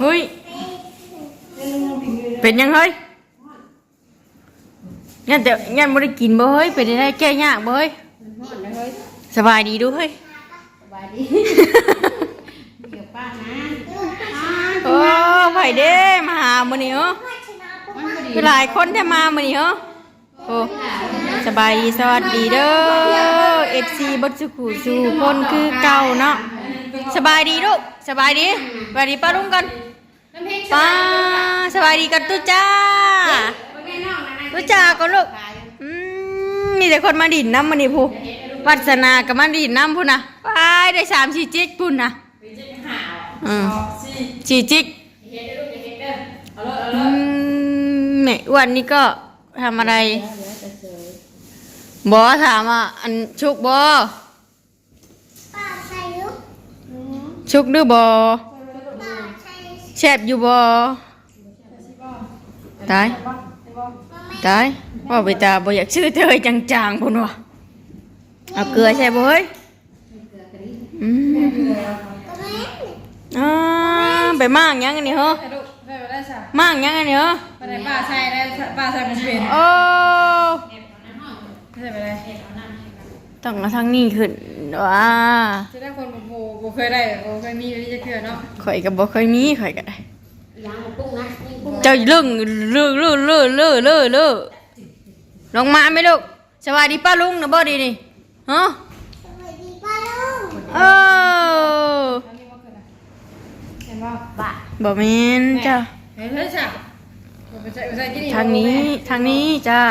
เฮ้ย เป็นยังเฮ้ยงั้นจะงั้นไม่ได้กินบ่เฮ้ยเป็นได้แก้ยากบ่เฮ้ยมันฮ้อนเลยเฮ้ยสบายดีดูเฮ้ยสบายดีเดี๋ยวป้านะอ่าโอ้ไผ่เด้มาหามื้อนี้เหรอมันก็ดีคือหลายคนแท้มามื้อนี้เหรอโอ้สบายดีสวัสดีเด้อ FC บัดสุขุสู่คนคือเก่าเนาะสบายดีลูกสบายดีสบายดีป้าลุงกันน้ำเพชร ป้าสบายดีกันตุ๊จ้าแม่น้องนะนะตุ๊จ้าก็ลูกอืมมีแต่คนมาดินน้ำมันนี่พูวัสนากับมาดินน้ำพูนะไปได้สามสี่จิกพูนนะอืมสี่จิกอืมแม่อ้วันนี้ก็ทำอะไรบอถามอะอันชุกบอชุกหรือบอ แชบอยู่บอตายตายว่าไปตาบ่อยากชื่อเธอจางๆพุ่นวะเอาเกลือใช่บ่เฮ้ยอืมอ่าไปมั่างยังอันนี้เหรอลูกได้ไปได้สะมั่างยังอันนี้เหรอไปได้ป้าใส่ได้ป้าใส่มันเป็นโอ้ได้ไปได้ต้องมาทางนี้ขึ้นว้าจะได้คนโบโบเคยได้โบเคยมีที่จะเกิดเนาะข่อยก็บ่เคยมีข่อยก็ได้ล้างกุ้งนะนี่กุ้งเจ้าเรื่องเรื่องเรื่องเรื่องเรื่องเรื่องเรื่องลงมาไหมลูกสวัสดีป้าลุงนะบ่ดีนี่ฮะเออเห็นว่าบ้าบ่แม่นจ้าเห็นเพื่อนสาวไปใส่ไปใส่ที่นี่ทางนี้ทางนี้จ้า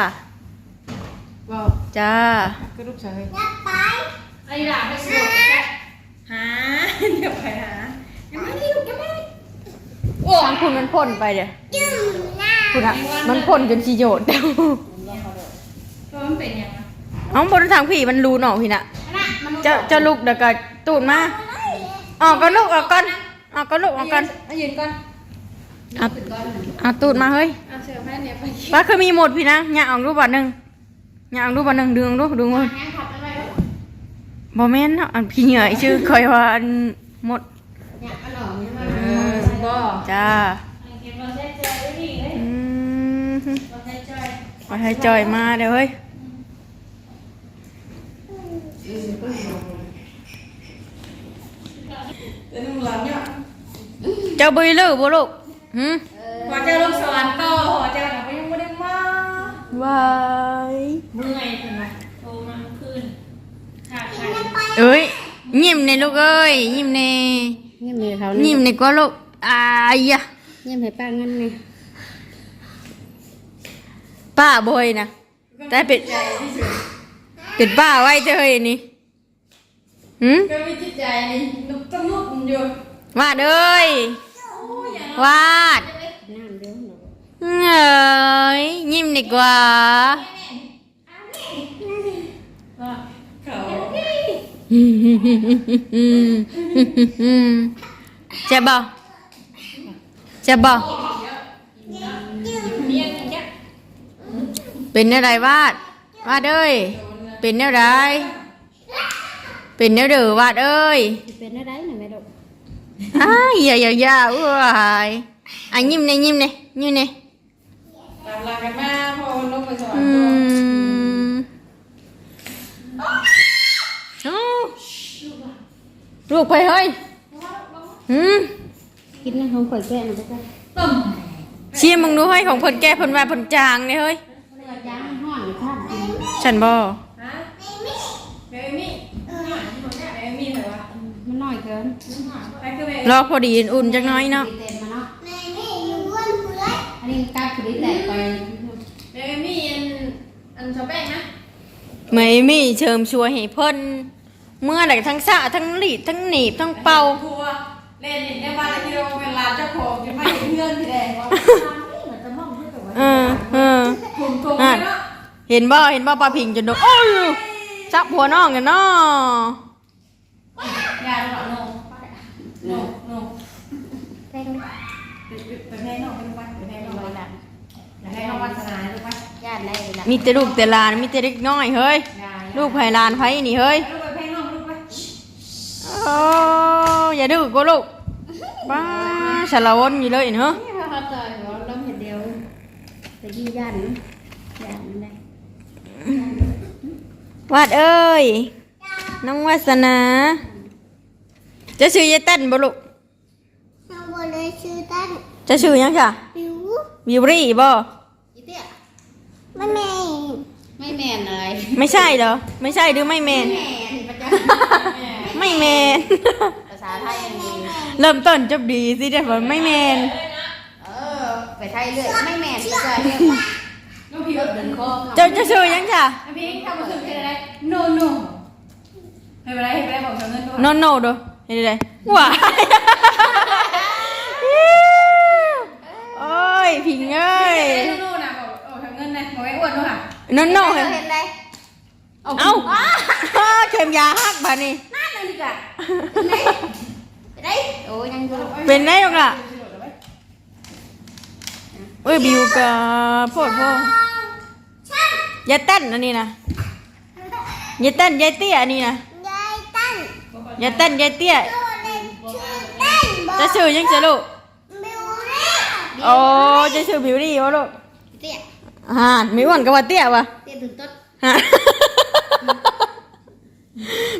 บอกจ้าก็ลูกชายไอ้หลานไปสิ หาเดี๋ยวไปหายังไม่ได้ลูกยังไม่ได้โอ้ทางคุณมันพ่นไปเด้อคุณอะมันพ่นจนชีโยดเด้อตัวมันเป็นยังไงเอาบนทางผีมันรูนออกพี่น่ะนะมันเจ้าเจ้าลูกเดี๋ยวก็ตูดมาออกก็ลูกออกก่อนออกก็ลูกออกก่อนมายืนก่อนเอาเอาตูดมาเฮ้ยเอาเสื้อผ้าเนี่ยไปป้าเคยมีหมดพี่นะอย่าออกรูปบัตรหนึ่งอย่าออกรูปบัตรหนึ่งดึงรูปดึงมือแห้งขับอะไรลูก บอแม่นเนาะอันพี่เหนื่อยชื่อคอยว่าอันหมดเนี่ยขนมนี่มันเออบ่จ้าอืมมาให้จอยมาเดี๋ยวเฮ้ยเดี๋ยวนุ่งหลังเนี่ยเจ้าบุยลือบ่ลูกหืมหัวเจ้าลงสวรรค์ต่อหัวเจ้าน่ะก็ยังไม่ได้มาวายเมื่อยเห็นไหมโทรมาเมื่อคืนขาดใคร เอ้ยยิ้มในลูกเอ้ยยิ้มในเงียบเลยเขายิ้มในก็ลูกอายอะเงียบให้ป้างั้นนี่ป้าบอยนะแต่เป็นเป็นป้าไว้เจ้าเฮ้ยนี่หืม ก็มีจิตใจนี่นุกต้องนุกอยู่วาดเอ้ยวาดน้ำเดี๋ยวหนูเอ้ยยิ้มดีกว่า เขา เจ็บบ่เจ็บบ่เป็นอะไรวาดวาดเอ้ยเป็นอะไรเป็นแนวเด้อวาดเลูกไปเฮ้ยหืมกินน้ำของข่อยแก่หน่อยไปจ้ะต้มเชียร์มึงดูให้ของเพิ่นแก่เพิ่นว่าเพิ่นจางเนี่ยเฮ้ยเลือดยางห้อนข้ามกินฉันบ่ฮะเบมี่เออเบมี่เหรอวะมันน้อยเกินไปคือเบรอพอดีอุ่นๆจักหน้อยเนาะเต็มมาเนาะอันนี้กล้าคุยแตกไปเบมี่อันอันชอแป้งนะไม่มีเชิมชัวให้เพิ่น เมื่อไหร่ทั้งสะทั้งหลีดทั้งหนีบทั้งเป่าทัวเล่นในบ้านที่เราเป็นร้านเจ้าของจะไม่เพื่อนที่แดงว่าเออเออถุงถุงอะเนาะเห็นบ่เห็นบ่ปลาพิงจนโดนโอ้ยจับหัวน้องกันเนาะยาหรอโนโนโนแป้งไปแพ้นอกไปลูกไปไปแพ้นอกไปหลังไปแพ้นอกวัฒนาลูกไปญาติอะไรล่ะมีแต่ลูกแต่หลานมีแต่เด็กน้อยเฮ้ยยาลูกไผหลานไผนี่เฮ้ยลูกไปแพ้น อกลูกไปโอ้อย่าดื้อกูลูกบ้าสารวนอยู่เลยเนาะนี่เขาเขาต่อยหัวล้มเห็ดเดียวแต่ยี่ยันยันนั่นแหละวาดเอ้ยน้องวาสนา จะชื่อยายเต้นบ่ลูกเราบเลยชื่อตั้นจะชื่อหยังค่ะบิววิวรี่บ่อีเตี้ยไม่แม่ไม่แม่นอะไรไม่ใช่เหรอไม่ใช่หรือไม่แมนแม่นประจ ไม่แมนำภาษาไทยยังดีเริ่มต้นจบดีสิเดี๋ยวผมไม่แมน เออ ไปไทยเรื่อยไม่แม่นก็จะเรียกน้องพี่เดินคอเจ้าจะชื่อหยังค่ะน้ำพริกทำมาคือเป็นอะไร no no ให้ไปได้ให้ไปได้บอกเธอเงินด้วยโนโนดูเห็นได้ว้ายโอ้ยพิงเอ้ย no no นะบอกโอ้ทำเงินนะบอกไอ้อ้วนด้วยค่ะโนโนเห็เห็นนไรเอ้าเข็มยาฮักบานี่ นั่นเลยดีกว่าไปได้โอ้ยยังอยู่เป็นได้หรอกล่ะเอ้ยบิวกับโพดพ่อยายเต้นอันนี้นะยายเต้นยายเตี้ยอันนี้นะยายตั้นยายเต้นยายเตี้ยโตเลยชื่อตั้นบอจะชื่อหยังจะลูกบิวเรียโอ้จะชื่อบิวรี่วะลูกเตี้ยฮ่าไม่อ้วนกับว่าเตี้ยวะเตี้ยถึงต้น ฮะ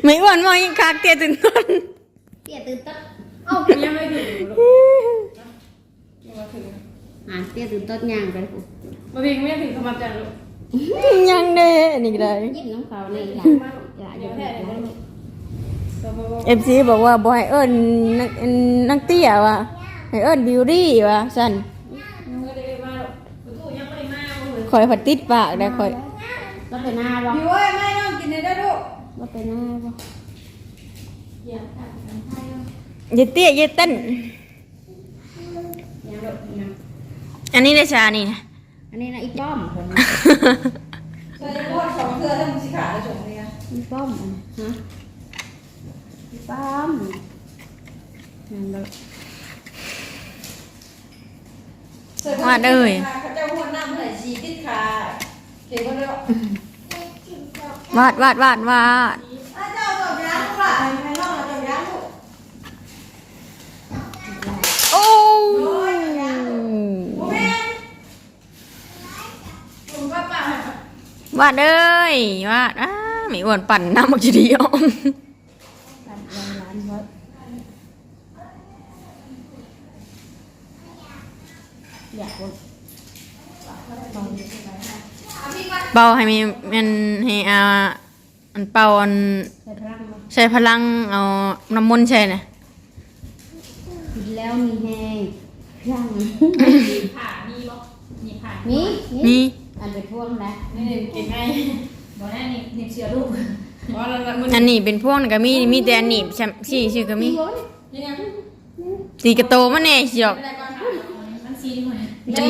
ไม่อ้วนมองยังคักเตี้ยตื่นต้นเตี้ยตื่นต้นเอ้ายังไม่ถึงลูกยังไม่ถึงอ่าเตี้ยตื่นต้นย่างไปกูมาพิงไม่ถึงสมัครจันลูกยังเด้นี่ก็ได้ยิ้มน้องเขาเลยอยากอยากอยู่แบบนั้นตัวมาบอกเอฟซีบอกว่าบ่ให้เอิ้นนักนักเตี้ยวะให้เอิ้นบิวรี่วะสั่นยังไม่ได้มาหรอกคุณตู่ยังไม่ได้มาเลยคอยผัดติดปากได้คอยแล้วไปหน้าบ่พี่เว้ยไม่ต้องกินเลยได้ลูก แล้วไปหน้าบ่อย่าตัดกันไทยยายเตี้ยยายเต้นยังลูกยังอันนี้ได้ชานี่นะอันนี้นะอีป้อมผมเธอจะพูดสองเธอถ้ามึงสิขาจะจบเลยอะอีป้อมฮะอีป้อมนั่นลูกวาดเอ้ยเขาจะหัวหน้าเมื่อไหร่ชีติดขาเก่งก็เลย วาดวาดวาดวาดอาเจ้าจบยังลูกล่ะภายนอกจบยังลูกโอ้ว่าวาดเอ้ยวาดอ้าไม่อ้วนปั่นน้ำมักจะดีอ่อมตัดร้านร้านไว้อยากว่า เป่าให้มีมันให้อาอันเป่าอันใส่พลังบ่ใช้พลังเอาน้ำมนต์ใช่น่ะกินแล้วมีแห้งย่างผ่ามีบ่มีผ่านี่นี่อันเป็นพวงแล้วนี่เด็กกินไงบอกแน่นี่นี่เชียร์ลูกบอกแล้วละมึงอันนี้เป็นพวกนั่นก็มีมีแต่อันนี้ใช่ชื่อชื่อก็มียังไงตีกระโตมาแน่สิหรอกอะไรก่อนมันซีหน่อยจะ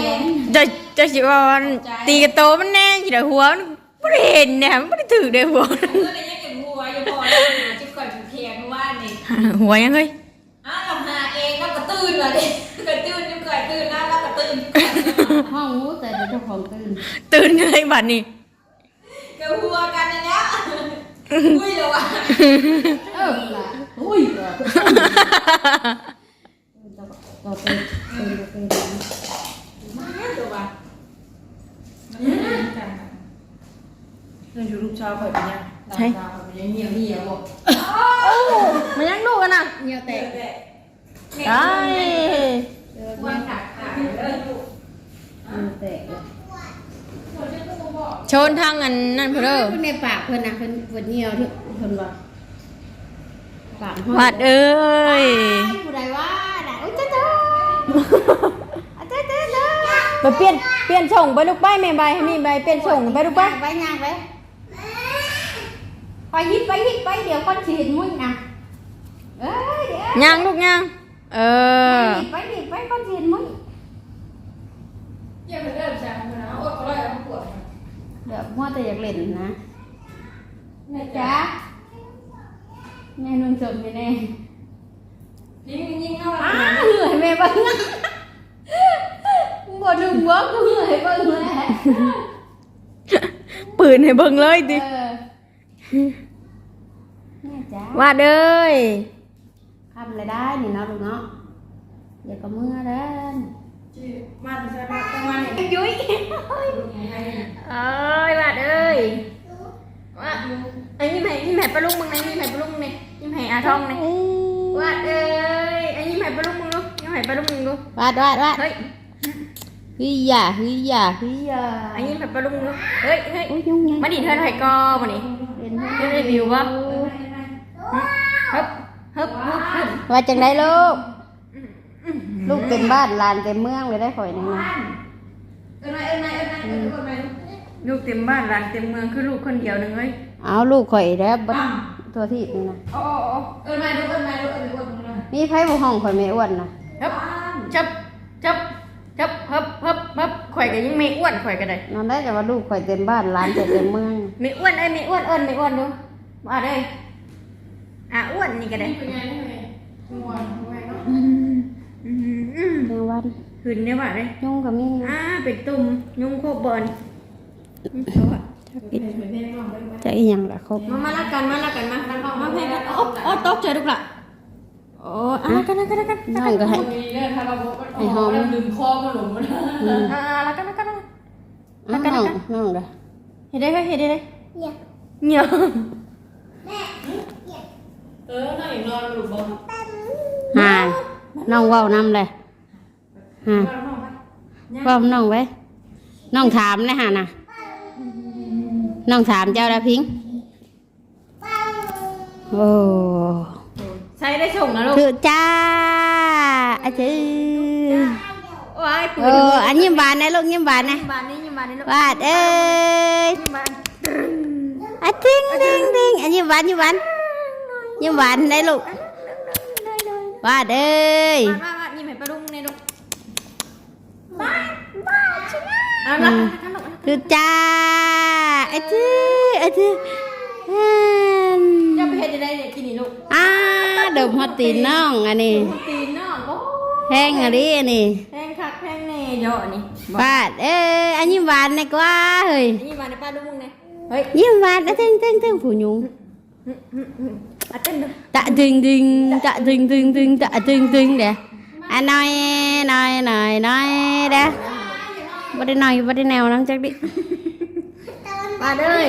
จะ จะสิว่ามันตีกระโตมันแน่สิเด้อหัวมันบ่ได้เห็นเนี่ยมันบ่ได้ถือได้หัว เมื่อไรยังเก็บหัวอยู่พอแล้วหาจิ๊บก่อยผูกแขนเมื่อวานนี่หัวยังเฮ้ยอ้าวเราหาเองแล้วก็ตื่นมาดิก็ตื่นยังก่อยตื่นแล้วแล้วก็ตื่นห้องงูแต่เดี๋ยวเจ้าของตื่นตื่นเลยบัดนี้ก็หัวกันนะเนี่ยอุ้ยเลยวะเออล่ะอุ้ยเหรอต่อตื่นตื่นตื่น มาเลยวะ เรื่อยู่รูปชาวข่อยเป็นยังใชาวข่อยเป็นยังเงียบเงียบบอกมันยังลูกันน่ะเงียวแตกได้วันขาดขาดเลยลูกเงียวแตกชนทางอันนั่นเพุ่นเด้อเพิ่อนในปากเพิ่อนนะเพิ่อนเพิ่อนเงียวเถอะเพิ่นว่าปากหวาดเอ้ยผู้ใดว่าด่าอุ้ยเจ้าเจ้าเจ้าจ้าจ้าไปเปลี่ยน เปลี่ยนส่งไปลูกไปแม่ใบให้มีใบเปลี่ยนส่งไปลูกไป ไปย่างไปไปยิบไปยิบไปเดี๋ยวคนสิเห็นมุ้ยนะเอ้ยเดี๋ยวย่างลูกย่างเออไปดิไปคนสิเห็นมุ้ยยังไม่เริ่มจ้าคุณนะโอ๊ยเขาไล่เอาปวดเดี๋ยวมัวแต่อยากเล่นนะแม่จ้าจ้าแม่นุ่งจมไปแน่ยิงยิงเข้าอ้าเหนื่อยแม่บ้าง บ่นุ่งบ่ก็เหนื่อยบ้างแหละปืนให้เบิ่งเลยดิเออแม่จ้าว่าเด้ยทำอะไรได้นี่เนาะลูกเนาะอย่าก็มือแล้วมาถึงใช่ไหมต้องมาเนี่ยยุ้ยเอ้ยบาดเอ้ยว่าไอ้ยิ้มให้ยิ้มให้ปลาลุงมึงนะยิ้มให้ปลาลุงมึงนี่ยิ้มให้อาทองนี่วาดเอ้ยไอ้ยิ้มให้ปลาลุงมึงดูยิ้มให้ปลาลุงมึงดูวาดวาดวาดเฮ้ย เฮ้ยอย่าเฮ้ยอย่าเฮ้ยอย่าไอ้ยิ้มให้ปลาลุงมึงดูเฮ้ยเฮ้ยโอ้ยยุ่งไงมาดิเธอถ่ายกอมานี่เห็นเรื่องรีวิววะฮึบฮึบฮึบฮึบว่าจังไดลูก ลูกเต็มบ้านหลานเต็มเมืองเลยได้ข่อยนี่นะเอ็นไงเอ็นไงเอ็นไงเอ็นไงลูกเต็มบ้านหลานเต็มเมืองคือลูกคนเดียวหนึ่งเฮ้ยเอาลูกข่อยแล้วบัดตัวที่นี่นะโอ้โอ้เอ็นไงดูเอ็นไงดูเอ็นไงดูมีไผบ่ห้องข่อยแม่อ้วนนะฮึบจับจับ จับฮึบฮึบฮึบข่อยก็ยังไม่อ้วนข่อยก็ได้นอนได้แต่ว่าลูกข่อยเต็มบ้านหลานเต็มเมืองไม่อ้วนไอ้ยไม่อ้วนเอิญไม่อ้วนดูมาได้อะอ้วนนี่ก็ได้เป็นไงเป็นไงงัวงัวเนาะอืมอืมอืมเมื่อวันหืนเนี่ยว่าเลยยุ่งก็มีอ่าเป็นตุ่มยุงโคบเบิร์นจักอีกเป็นเพลงน้องเป็นจักอีหยังล่ะครบมามาละกันมาละกันมามาเพลงกันโอ้โอ้ตกใจลูกละ โอ้อะกันละกันละกันน้องก็ให้มีเนี่ยถ้าเราบอกลืมคอมาหลงมาอ่าละกันละกันละอ้าวน้องน้องเด้อเห็นได้ไหมเห็นได้ไหมเนี่ยเงี้ยแม่เนี่ยเออน่าอย่างนอนหลุดบ่ห่านน้องเว้านำเลยห่านเว้าน้องไว้น้องถามนะห่านน่ะน้องถามเจ้าละพิงปังโอ้ ใช้ได้ส่งนะลูก คือจ้าอาจือว้ายปืเอนออันยิ้มหวานนะลูกยิ้มหวานนะบานนี่ยิ้มบานนี่ลูกวาดเอ้ยยิ้มบานอะติงติงติงอันยิ้มหวานยิ้มหวานยิ้มหวานได้ลูกวาดเอ้ยมามายิ้มให้ปลาลุงในลูกบ้านบ้านชนะอะรักกันลูกคือจ้าอาจืออาจืออืมจะไปเห็นได้เนี่ยกินนี่ลูกอ่า ดมฮอตตีนน้องอันนี้มันตีนเนาะโอ้แพงอะไรอันนี้แพงคักแพงแน่เยอะนี่วาดเอ้ยอันยิ้มหวานนะกว่าเฮ้ยนี่มาในป้าลุงเนี่ยเฮ้ยยิ้มหวานอะตึงตึงตึงผู้ยุงอะเต้นดู tạ dừng dừng tạ dừng dừng dừng tạ dừng dừng để à nói nói nói nói đã bắt đi nói bắt đi nào lắm chắc đi มาเด้ย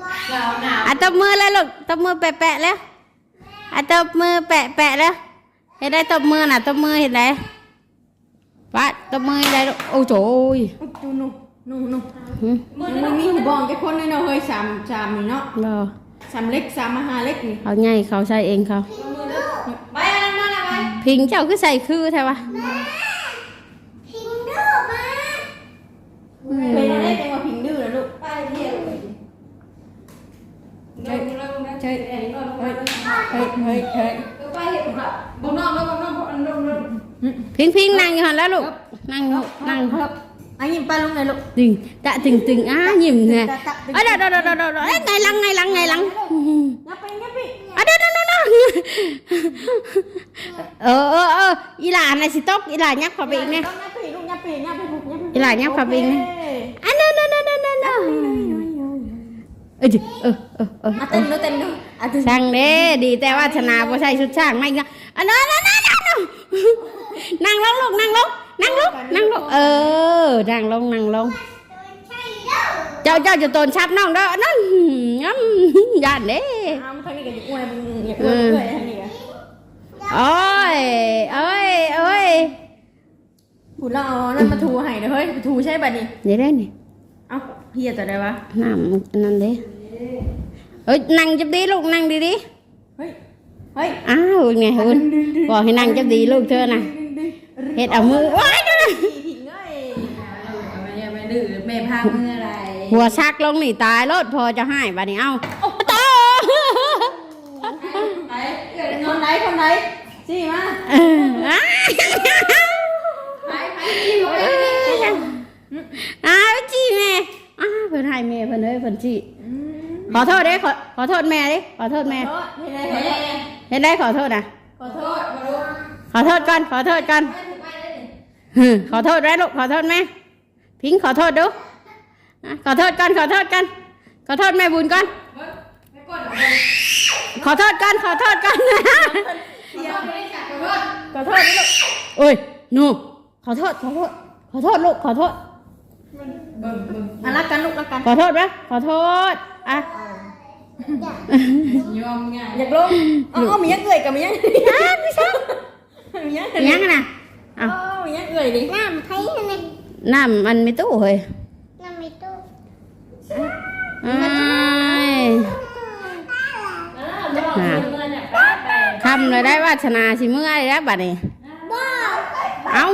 หัวหัวดิที่ ừ. วาดยิ้มเด้อลูกหนาวหนาว à tập mưa lên lục tập mưa bẹ bẹ lên à tập mưa bẹ bẹ lên thế đây tập mưa là tập mưa hiện đây bắt tập mưa hiện đây ôi trời ơi ดูนุ่นุ่นุ่ ừ. มันมีหูบองแค่คนนี่เนาะเฮ้ยสามสามนี่เนาะ rồi สามเล็กสามมหาเล็กนี่เขาใหญ่เขาใส่เองเขาไปอันนั้นมาละไปพิงเจ้าคือใส่คือใช่ปะ พิงดูมา เป็นอะไรจังว่าพิงดื้อนะลูก ไปเที่ยวเลยเดิ นเดินเดินเฮ้ยเดินเดินเฮ้ยเฮ้ยเฮ้ยเฮ้ยไปเห็นแบบบงน้องแล้วบงน้องบงน้องบงน้องพิงพิงนั่งอยู่หันแล้วลูกนั่งอยู่นั่งครับอันยิ้มป้าลุงเลยลูก Tình, tạ tình tình á nhìn nè. Tạ, tạ, tình, Ở đâu đâu đâu đâu đâu. đâu. Ê, ngày lăng ngày lăng ngày lăng. งับไปงับไป Ở đâu đâu đâu đâu. Ờ ờ ờ, y là này xì tóc, y là nhắc vào bị nè. งับไปลูกงับไปงับไปลูกงับไป Y là nhắc vào bị Ơ chị, ờ ờ ờ. อะเต้นดูเต้นดูอะเต้น Sang đế, đi theo à chả nào có xài sụt sang mạnh ra. À no no no no no. Năng lông lúc, năng lông, năng lúc, năng lúc. Ờ, năng lông, năng lông. ใช่ดูเจ้าเจ้าจะโตนชับน้องเด้อนั่นงั้นย่านเด้อ้าวมันทางนี้ก็อย่าอ้วนมึงอย่าอ้วนด้วยทางนี้ก็โอ้ยเอ้ยเอ้ยพูดแล้วเอานั่นมาถูให้เด้อเฮ้ยถูใช่ป่ะนี่นี่ได้นี่เอ้า เฮียจะได้วะน้ำนั่นเด้เอ้ยนั่งจับดีลูกนั่งดีดีเฮ้ยเฮ้ยอ้าวไงหุ่นบอกให้นั่งจับดีลูกเธอน่ะเฮ็ดเอามือว้ายดูนะผีผิงเอ้ยไม่ไม่ดื้อแม่พามืออะไรหัวชักลงนี่ตายรถพอจะให้บัดนี้เอ้าโตไปคนไหนคนไหนสิมา เอออ้า ไปไปที่รถ อ้าวจีแม่อ้าวเพิ่นให้แม่เพิ่นเอ้ยเพิ่นจีขอโทษเด้ขอขอโทษแม่ดิขอโทษแม่โทษเฮ็ดได้เฮ็ดได้ขอโทษนะขอโทษขอโทษก่อนขอโทษก่อนหึขอโทษไว้ลูกขอโทษแม่พิงขอโทษดูอะขอโทษก่อนขอโทษกันขอโทษแม่บุญก่อนไม่กดขอโทษก่อนขอโทษก่อนขอโทษนะลูกโอ้ยหนูขอโทษขอโทษขอโทษลูกขอโทษ อะรักกันลูกรักกันขอโทษนะขอโทษ อะ ยอมง่ายอยากลงเอ๋อามียังเอื่อยกับมียังอ้าวไม่ใช่มียังยังไงนะเอ้ามียังเอื่อยดิน้ำไผ่เนี่ยน้ำมันไม่ตู้เฮ้ยน้ำไม่ตู้เอ้ยแล้วเราเงินเนี่ยไปไปคำเลยได้วาสนาสิเมื่อยแล้วบัดนี้บ้าเอา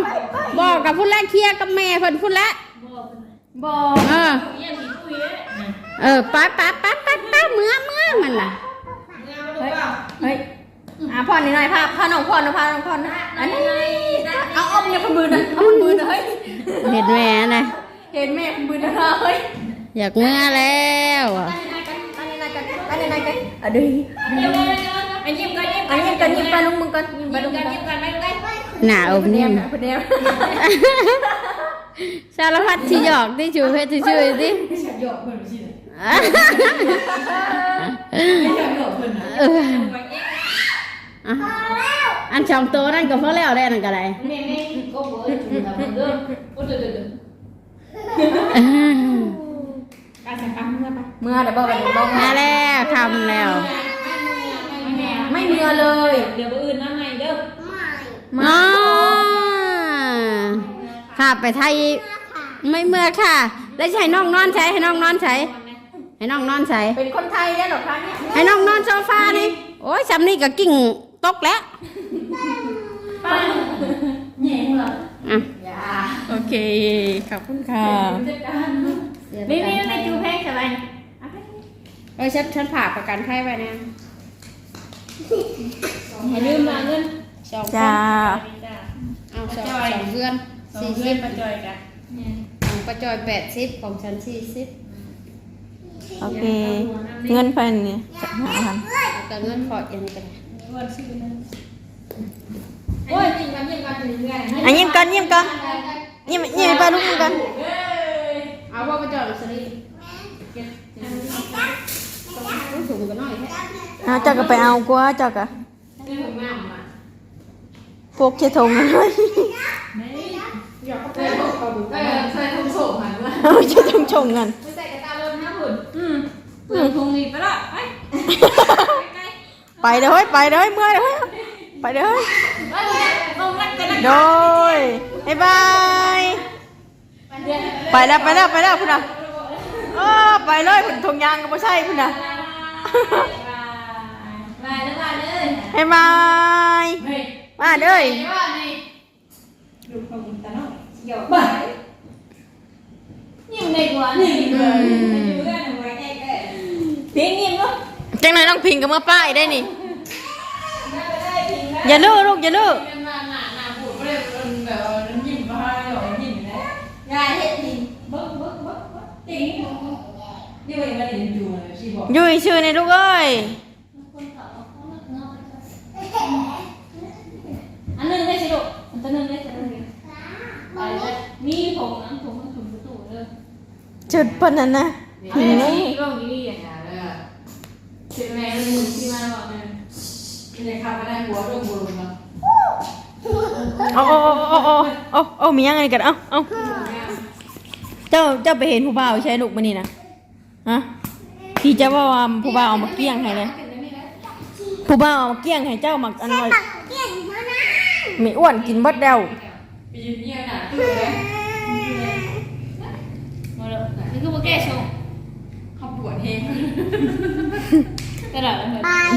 บอกกับพุ่นแรกเคลียร์กับแม่เพิ่นพุ่นแล้ว บอกเออเยี่ยมมีคุยเลยเออไป้าป้าป้าป้าป้าเมื่อเมื่อมันล่ะเฮ้ยเฮ้ยอะพ่อนี่หน่อยพาพาน้องพ่อนะพาน้องพ่อนะอันนี้เอาเอาเนี่ยพมือนะเอาพมือนะเฮ้ยเห็นแม่นะเห็นแม่พมือนะเฮ้ยอยากเมื่อแล้วอะอันนี้นายกันอันนี้นายกันอันนี้นายกันอะดีเดี๋ยวไอ้ยิ้มกันยิ้มอันนี้กันยิ้มไปลุงมึงกันยิ้มไปยิ้มลุงกัมึนงยิ้มกันกันไม่ได้หน้าอมเนีนิ่ยมนะเนีย สารพัดที่หยอกที่ชูเพชรที่ช่วยสิหยอกเพื่อนไม่ใช่เออไม่หยอกเพื่อนนะเอออะอันสองตัวนั่นก็เพราะแล้วได้นั่นก็ได้แม่แม่ก็บอกว่าจุดละมันเด้อโอ้เด้อเด้อเออการสังกัดเมื่อปะเมื่อเดี๋ยวบอกกันบอกมาแล้วทำแล้ว ไม่เมื่อเลย เดี๋ยวอื่นน้ำใหม่เด้อไม่อ๋อ ค่ะไปไทยไม่เมื่อค่ะ แล้วจะให้น้องนอนใช้ให้น้องนอนใช้ให้น้องนอนใช้เป็นคนไทยได้หรอคะเนี่ยให้น้องนอนโซฟานี่โอ้ยจำนี่ก็กิ่งตกแล้วป้าแย่เหรออะโอเคขอบคุณค่ะจัดการนี่นี่ในจูแพงสบายเอ้ยฉันฉันผ่าประกันไทยไปเนี่ยอย่าลืมมาเงินสองคนจ้าเอาสองสองเพื่อน สี่สิบประจอยกันของประจอยแปดสิบของฉันสี่สิบโอเค เงินพันเนี่ยจะหาพันแต่เงินขอดยังกันวันชื่อนั้นโอ้ยยิ้มกันยิ้มกันถึงเรื่อยอะยิ้มกันยิ้มกันยิ้มยิ้มไปลูกยิ้มกันเอาว่าประจอยมาสลีต้องสูงกันหน่อยแค่อะเจ้าก็ไปเอากว่าเจ้าก็นี่ผมงามอะพวกเชทงกัน เลยอยากไปบอกเขาดูเออใส่ทงโศกหันว่าเอาเชทงชงกันไม่ใส่กระตาเริ่มห้าหุ่นอืมเปลือกทงอีกไปละไปไปเด้อเฮ้ยไปเด้อเฮ้ยเมื่อยเด้อเฮ้ยไปเด้อเฮ้ยลงรักกันนะโดยบ๊ายบายไปแล้วไปแล้วไปแล้วพุ่นน่ะเออไปเลยพุ่นทงยางก็ไม่ใช่พุ่นน่ะไปแล้วมาเลยบ๊ายบายเฮ้ยมาเด้อ ว่าในดูความตาเนาะเดี๋ยวไปยิ้มในกว่านี่เลยอยู่กันหนูไว้แก่ๆเพียงยิ้มเนาะจังไหนต้องพิงกับเมื่อป้ายได้นี่ไม่ได้พิงแล้วอย่าลื้อลูกอย่าลื้อเป็นมาหนาหนา จุดปนนั้นนะอันนี้ก็มีอย่างเงี้ยเลยสิแม่มันมึงที่มาบอกเนี่ยนี่ครับก็ได้หัวด้วยบุรุษเนาะเอาเอาเอาเอาเอาเอามียังไงกัน เอาเอาเจ้าเจ้าไปเห็นผู้บ่าวใช่ลูกมันนี่นะฮะที่เจ้าว่าว่าผู้บ่าวเอามาเกี้ยงให้เลยผู้บ่าวเอามาเกี้ยงให้เจ้ามาอันว่าตักเกี่ยงมานะไม่อ้วนกินเบดเดวไปยืนเยี่ยมหนาตู้เลยมาเลยนี่คือโบ แก้ชงเขาปวดเองกระดาษแล้วเหมือนบาย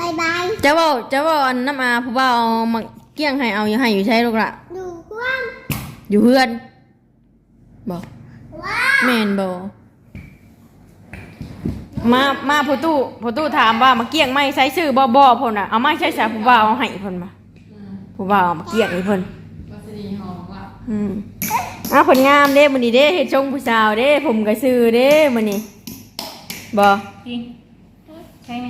บายบายเจ้าว่าเจ้าว่าอันน้ำอาผู้บ่าวเอามาเกี้ยงให้เอาอยู่ให้อยู่ใช่ลูกละดูกว้างอยู่เพื่อนบอกว้าแมนบอมามาผู้ตู้ผู้ตู้ถามว่ามาเกี้ยงไม่ใช้ชื่อบ่บ่พ่นอะเอาไม่ใช่สาผู้บ่าวเอาให้พ่นมาผู้บ่าวเอามาเกี้ยงให้พ่นวัสดีหอมว่ะ อืมอ้าวผลงามเด้มันนี่เด้เฮ็ดชงผู้สาวเด้ ผมก็ซื้อเด้มันนี่บ่จริงใช่ไหม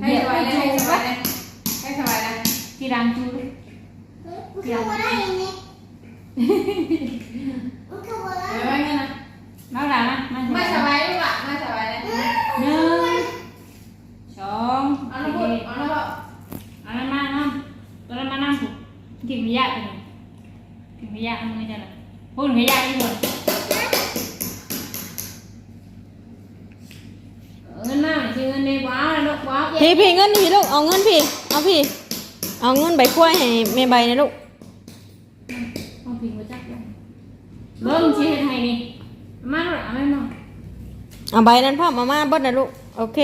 ให้สบายเลยให้สบายเลยให้สบายเลยที่รังจูมันคืออะไรเนี่ยมันคืออะไรเดี๋ยวไว้งั้นนะมาหลานนะไม่สบายลูกอะไม่สบายเลยหนึ่งสองเอาละพูดเอาละพูด กินไม่ยากเลยกินไม่ยากมันไม่ได้หรอก พูดไม่ยากที่หมดเงินมากจริงเงินในว้าวลูกว้าวพี่พี่เงินนี่ลูกเอาเงินพี่เอาพี่ เอาเงินใบกล้วยให้แม่ใบนะลูกเอาพิงมาจักเลยเบิ้งชี้ให้ไทยนี่มาหน่อยเอาไม่มาเอาใบนั้นพ่อมามาเบดนะลูกโอเค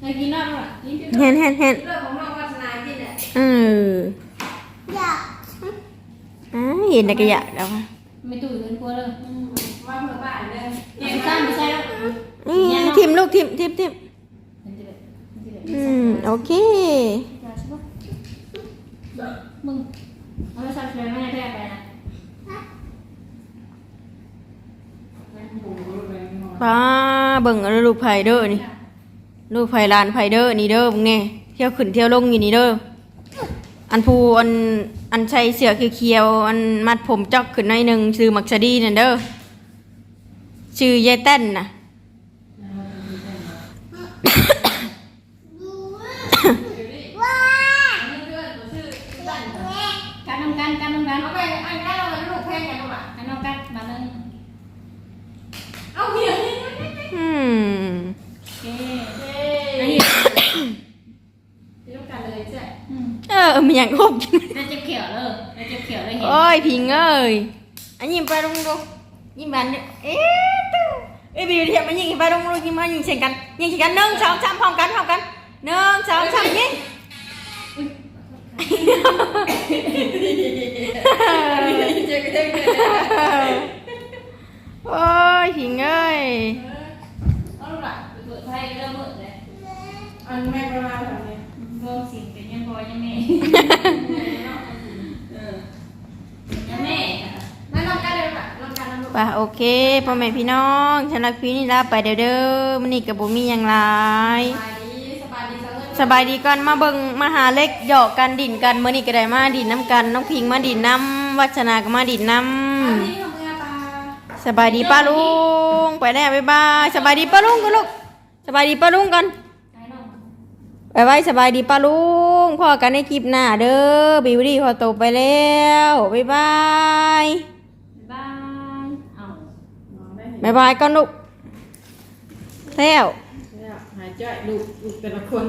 ให้กินน้ำหน่อยกินเเห็นเห็นเห็นรื่องของน้องวัฒนาที่เนี่ยเอออยาก อ่าเห็นแต่ก็อยากแล้วอะไม่ตื่นเงินกลัวเลยว่าเพื่อบ้านเลยเก็บสั้นไม่ใช่แล้วนี่ทิมลูกทิมทิมทิมอืมโอเคมึงเอาไปซับเชยไม่ได้ไปนะป้าเบิ่งเอาลูกไผ่เด้อนี่ลูกไผ่ลานไผ่เด้อนี่เด้อมึงแน่เที่ยวขึ้นเที่ยวลงอยู่นี่เด้ออันผู้อัน อันใช้เสื้อเคียวอันมัดผมจอกขึ้นหน่อยหนึงชื่อมักซดีนั่นเด้อชื่อยายเต้นน่ะ ว้า การทำการการทำการเอาไปอันนั้นเราเป็นลูกแพงกันหรออันนั้นกันมาเลยเอาเหี้ย อืม เย้อันนี้ที่ต้องการเลยใช่ เออมันยังคบกินได้เจ็บเขียวเลยได้เจ็บเขียวเลยเห็นโอ้ยพิงเอ้ยอันยิ้มไปลงดูยิ้มบันเนี่ยเอ๊ะตู้เอ้ยบิวเทียมมันยิงไปลงดูยิ้มมายิงเสียงกันยิงเสียงกันหนึ่งสองสามพร้อมกันพร้อมกันหนึ่งสองสามยิงเจ็บเจ็บเจ็บโอ้ยพิงเอ้ยเอาลูกละเปิดไพ่เริ่มเปิดเลยอันแม่ประมาณแบบนี้เริ่มสิ่งเป็น ยังพอยังแม่ยังแม่ไม่ลองกันเลยลูกลองกันแล้วลูกป่ะโอเคพ่อแม่พี่น้องฉันรักพี่นี่ลาไปเด้อเด้อมันนี่กับบุมีอย่างไรสบายดีสบายดีจังเลยสบายดีก่อนมาเบิ่งมาหาเล็กหยอกกันดินกันมื้อนี้ก็ได้มาดินน้ำกันน้องพิงมาดินน้ำวัชนาก็มาดินน้นี่ของเมื่อปลาำสบายดีป้าลุงไปแล้วบ๊ายบายสบายดีป้าลุงกันลูกสบายดีป้าลุงกัน ไอ้น้อง ไปไว้สบายดีป้าลุง พ่อกันในคลิปหน้าเด้อบิวดี้พอโตไปแล้ว บ๊ายบาย บายเอาบ๊ายบายก่อนลูกแล้วเนี่ยหายใจลูกลูกแต่ละคน